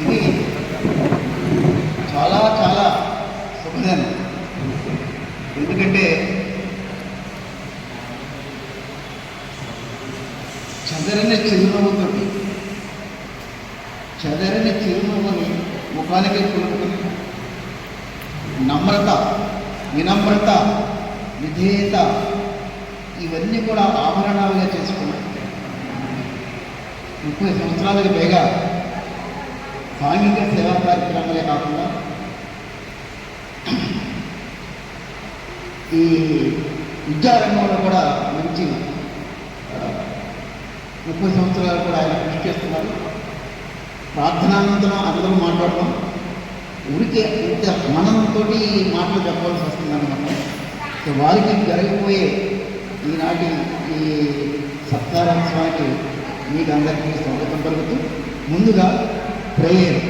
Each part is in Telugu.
ఇది చాలా చాలా శుభదినం. ఎందుకంటే చదరని చిరునవ్వుతోటి చదరని చిరునవ్వుని ముఖానికి కొనుక్కుని నమ్రత వినమ్రత విధేయత ఇవన్నీ కూడా ఆభరణాలుగా చేసుకున్నాం. ముప్పై సంవత్సరాలకు పైగా సాంఘిక సేవా కార్యక్రమాలే కాకుండా ఈ విద్యారంగంలో కూడా మంచి ముప్పై సంవత్సరాలు కూడా ఆయన కృషి చేస్తున్నారు. ప్రార్థనానంతరం అందరూ మాట్లాడటం ఊరికే ఇంత మనంతో మాటలు చెప్పవలసి వస్తుందన్నమాట సో వారికి జరగబోయే ఈనాటి ఈ సత్కారోత్సవానికి మీకు అందరికీ స్వాగతం పలుకుతూ ముందుగా ప్రేయర్.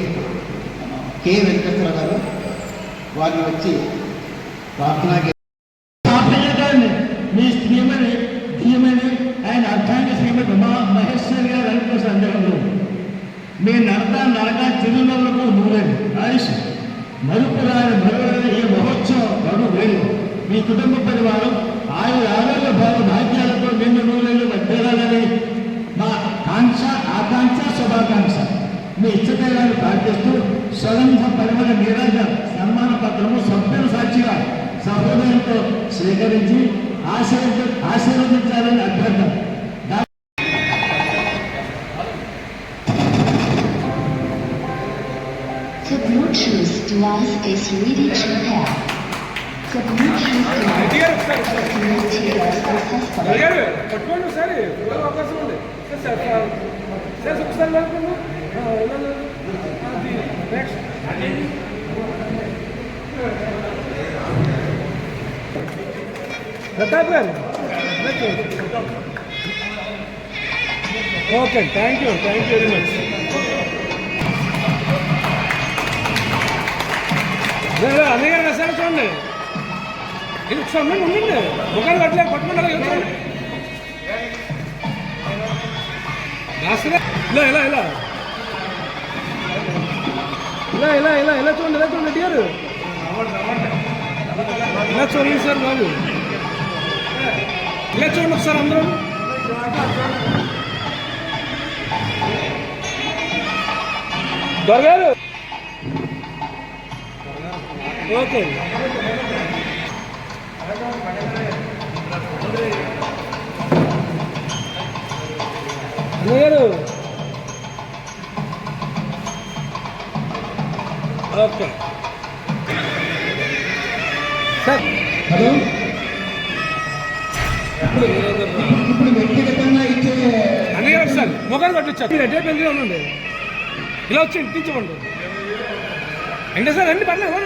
కె వెంకటేశ్వర గారు వారిని వచ్చి ప్రార్థనాకి మీ శ్రీమని ధీమని ఆయన అర్థాన్ని శ్రీమతి ఉమా మహేశ్వరి గారు అనుకున్న సందేహంలో మీ నడత నడక తిరుమలకు నూరేడు ఆయుష్ మరుపు రాని మరువైన ఈ మహోత్సవం గడువు వేలు మీ కుటుంబ పరివారం ఆయన ఆరోగ్య భావ భాగ్యాలతో స్వగంధ పరిమళ నీరాజ సన్మాన పత్రము సభ్యుల సాక్షిగా సహృదయంతో స్వీకరించి ఆశీర్వద ఆశీర్వదించాలని అభ్యర్థన డా- The Bluetooth device is ready to pair. The Bluetooth device is connected successfully. పట్టుకోండి ఒకసారి. అవకాశం ఉంది సార్ సార్ సార్ ఒకసారి okay thank you thank you very much అన్నయ్య గారు సార్ చూడండి. ఇది సమయం ఉండండి ఉండండి ముఖాలు కట్టలేదు పట్టుకుంటారా చూడండి. రాస్తున్నా ఇలా ఇలా ఇలా. ఇలా ఇలా ఇలా ఇలా చూడండి ఇలా చూడండి డియర్ ఇలా చూడండి సార్ బాబు. ఇలా చూడండి ఒకసారి అందరూ. దొరగారు. ఓకే. మీరు ఓకే. సార్. హలో? ఇప్పుడు వ్యక్తిగతంగా ఇచ్చే గారు సార్ మొగాలు పట్టించారు. మీరు అడ్డే పెళ్ళి ఉండండి. ఇలా వచ్చి ఇప్పించమండి. అంటే సార్ అన్ని పర్లేదు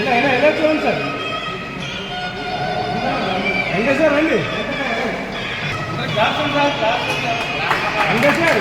ఇలా ఇలా చూడండి సార్. అంటే సార్ రండి. అంటే సార్